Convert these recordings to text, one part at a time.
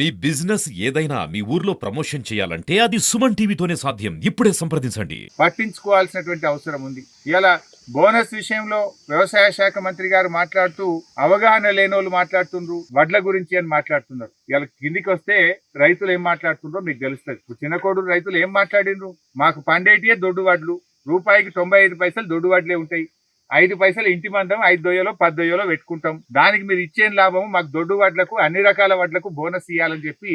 మీ business ఏదైనా మీ ఊర్లో promotion చేయాలంటే అది సుమన్ టీవీతోనే సాధ్యం. ఇప్పుడే సంప్రదించండి. పట్టించుకోవాల్సినటువంటి అవసరం ఉంది. ఇలా బోనస్ విషయంలో వ్యవసాయ శాఖ మంత్రి గారు మాట్లాడుతూ అవగాహన లేనోళ్ళు మాట్లాడుతుండ్రు వడ్ల గురించి అని మాట్లాడుతున్నారు. ఇలా కిందికి వస్తే రైతులు ఏం మాట్లాడుతుండ్రో మీకు తెలుస్తుంది. చిన్న కోడూరు రైతులు ఏం మాట్లాడిండ్రు? మాకు పండేటియే దొడ్డు వడ్లు. రూపాయికి తొంభై ఐదు పైసలు దొడ్డు వడ్లే ఉంటాయి. ఐదు పైసలు ఇంటి మందం ఐదు దొయ్యలో పది దొయ్యలో పెట్టుకుంటాం. దానికి మీరు ఇచ్చే లాభము? మాకు దొడ్డు వడ్లకు అన్ని రకాల వడ్లకు బోనస్ ఇవ్వాలని చెప్పి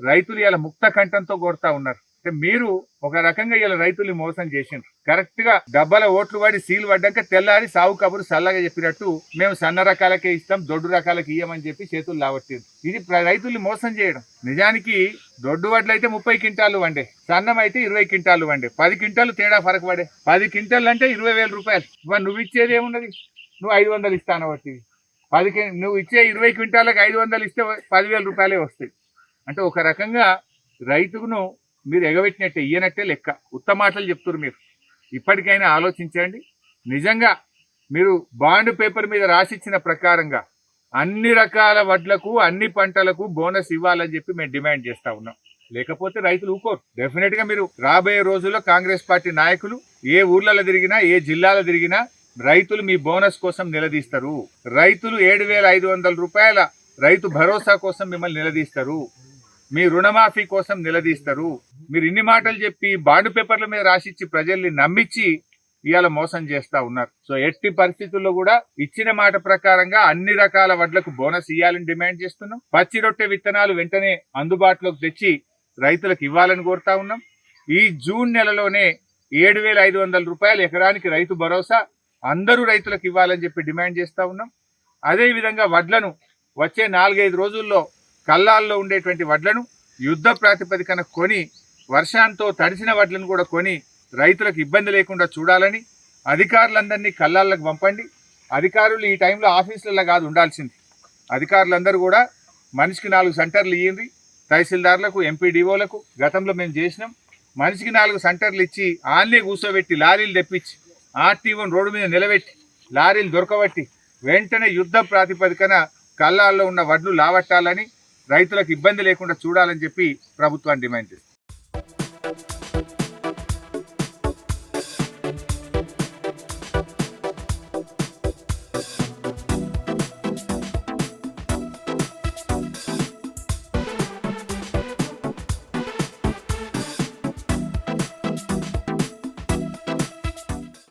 రైతులు ఇలా ముక్త కంఠంతో కొడతా ఉన్నారు. మీరు ఒక రకంగా ఇలా రైతుల్ని మోసం చేసిండ్రు. కరెక్ట్గా డబ్బాల ఓట్లు పడి సీల్ పడ్డాక తెల్లారి సాగు కబురు సల్లగా చెప్పినట్టు మేము సన్న రకాలకే ఇస్తాం దొడ్డు రకాలకి ఇయ్యమని చెప్పి చేతులు లావట్టింది ఇది రైతుల్ని మోసం చేయడం. నిజానికి దొడ్డు వడ్లు అయితే ముప్పై క్వింటాలు వండే సన్నం అయితే ఇరవై క్వింటాలు వండే. పది క్వింటాలు తేడా ఫరక పడే. పది క్వింటాలు అంటే ఇరవై వేల రూపాయలు. మరి నువ్వు ఇచ్చేది ఏమున్నది? నువ్వు ఐదు వందలు ఇస్తాను బట్టి పది నువ్వు ఇచ్చే ఇరవై క్వింటాలకు ఐదు వందలు ఇస్తే పదివేల రూపాయలే వస్తాయి. అంటే ఒక రకంగా రైతును మీరు ఎగబెట్టినట్టే ఇయ్యనట్టే లెక్క. ఉత్త మాటలు చెప్తున్నారు మీరు. ఇప్పటికైనా ఆలోచించండి. నిజంగా మీరు బాండ్ పేపర్ మీద రాసిచ్చిన ప్రకారంగా అన్ని రకాల వడ్లకు అన్ని పంటలకు బోనస్ ఇవ్వాలని చెప్పి మేము డిమాండ్ చేస్తా ఉన్నాం. లేకపోతే రైతులు ఊకోరు. డెఫినెట్గా మీరు రాబోయే రోజుల్లో కాంగ్రెస్ పార్టీ నాయకులు ఏ ఊర్లలో తిరిగినా ఏ జిల్లాలో తిరిగినా రైతులు మీ బోనస్ కోసం నిలదీస్తారు. రైతులు ఏడు వేల ఐదు వందల రూపాయల రైతు భరోసా కోసం మిమ్మల్ని నిలదీస్తారు. మీ రుణమాఫీ కోసం నిలదీస్తారు. మీరు ఇన్ని మాటలు చెప్పి బాండ్ పేపర్ల మీద రాసిచ్చి ప్రజల్ని నమ్మించి ఇవాళ మోసం చేస్తా ఉన్నారు. సో ఎట్టి పరిస్థితుల్లో కూడా ఇచ్చిన మాట ప్రకారంగా అన్ని రకాల వడ్లకు బోనస్ ఇవ్వాలని డిమాండ్ చేస్తున్నాం. పచ్చి రొట్టె విత్తనాలు వెంటనే అందుబాటులోకి తెచ్చి రైతులకు ఇవ్వాలని కోరుతా ఉన్నాం. ఈ జూన్ నెలలోనే ఏడు వేల ఐదు వందల రూపాయలు ఎకరానికి రైతు భరోసా అందరూ రైతులకు ఇవ్వాలని చెప్పి డిమాండ్ చేస్తా ఉన్నాం. అదేవిధంగా వడ్లను వచ్చే నాలుగైదు రోజుల్లో కల్లాల్లో ఉండేటువంటి వడ్లను యుద్ధ ప్రాతిపదికన కొని వర్షాంతో తడిసిన వడ్లను కూడా కొని రైతులకు ఇబ్బంది లేకుండా చూడాలని అధికారులందరినీ కల్లాలకు పంపండి. అధికారులు ఈ టైంలో ఆఫీసులలో కాదు ఉండాల్సింది. అధికారులందరూ కూడా మనిషికి నాలుగు సెంటర్లు ఇయ్యింది తహసీల్దార్లకు ఎంపీడీఓలకు గతంలో మేము చేసినాం. మనిషికి నాలుగు సెంటర్లు ఇచ్చి ఆన్లే కూర్చోబెట్టి లారీలు తెప్పించి ఆర్టీఓని రోడ్డు మీద నిలబెట్టి లారీలు దొరకబట్టి వెంటనే యుద్ధ ప్రాతిపదికన కల్లాల్లో ఉన్న వడ్లు లావట్టాలని రైతులకు ఇబ్బంది లేకుండా చూడాలని చెప్పి ప్రభుత్వాన్ని డిమాండ్ చేస్తుంది.